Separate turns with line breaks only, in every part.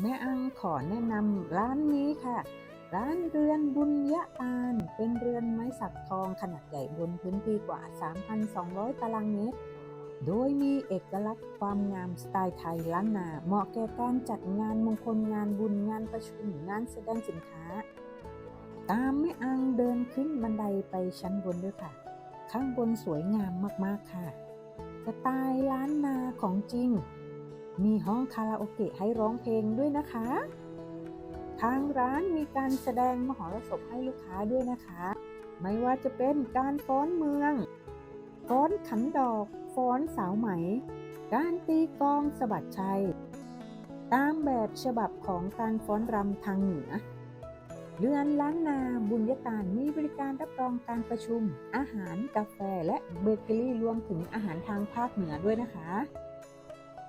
แม่อังขอแนะนำร้านนี้ค่ะ ร้านเรือนบุญยะตาล เป็นเรือนไม้สักทองขนาดใหญ่บนพื้นที่กว่า 3,200 ตารางเมตร โดยมีเอกลักษณ์ความงามสไตล์ไทยล้านนา เหมาะแก่การจัดงานมงคลงานบุญงานประชุมงานแสดงสินค้า ตามแม่อังเดินขึ้นบันไดไปชั้นบนด้วยค่ะ ข้างบนสวยงามมากๆค่ะ สไตล์ล้านนาของจริง มีห้องคาราโอเกะให้ร้องเพลงด้วยนะคะ ทางร้านมีการแสดงมหรสพให้ลูกค้าด้วยนะคะ ไม่ว่าจะเป็นการฟ้อนเมือง ฟ้อนขันดอก ฟ้อนสาวไหม การตีกองสะบัดชัย ตามแบบฉบับของการฟ้อนรำทางเหนือเรือนล้านนาบุญยตานมีบริการรับรองการประชุม อาหารกาแฟและเบเกอรี่รวมถึงอาหารทางภาคเหนือด้วยนะคะ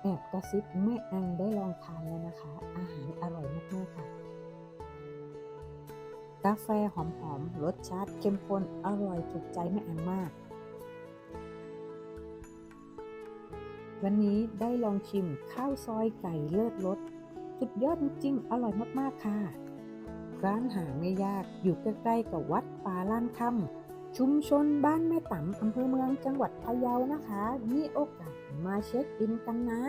แอบกระซิบแม่อังได้ลองทานแล้วนะคะ อาหารอร่อยมากๆค่ะ กาแฟหอมๆรสชาติเข้มข้นอร่อยถูกใจแม่อังมาก วันนี้ได้ลองชิมข้าวซอยไก่เลิศรสสุดยอดจริงๆอร่อยมากๆค่ะ ร้านหาไม่ยากอยู่ใกล้ๆกับวัดป่าล้านคำ ชุมชนบ้านแม่ต่ำอำเภอเมืองจังหวัดพะเยานะคะ มีโอกาสมาเช็คอินกันนะ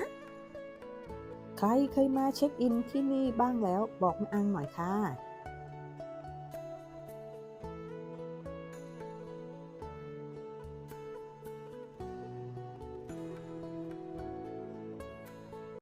ใครเคยมาเช็คอินที่นี่บ้างแล้วบอกแม่อังหน่อยค่ะ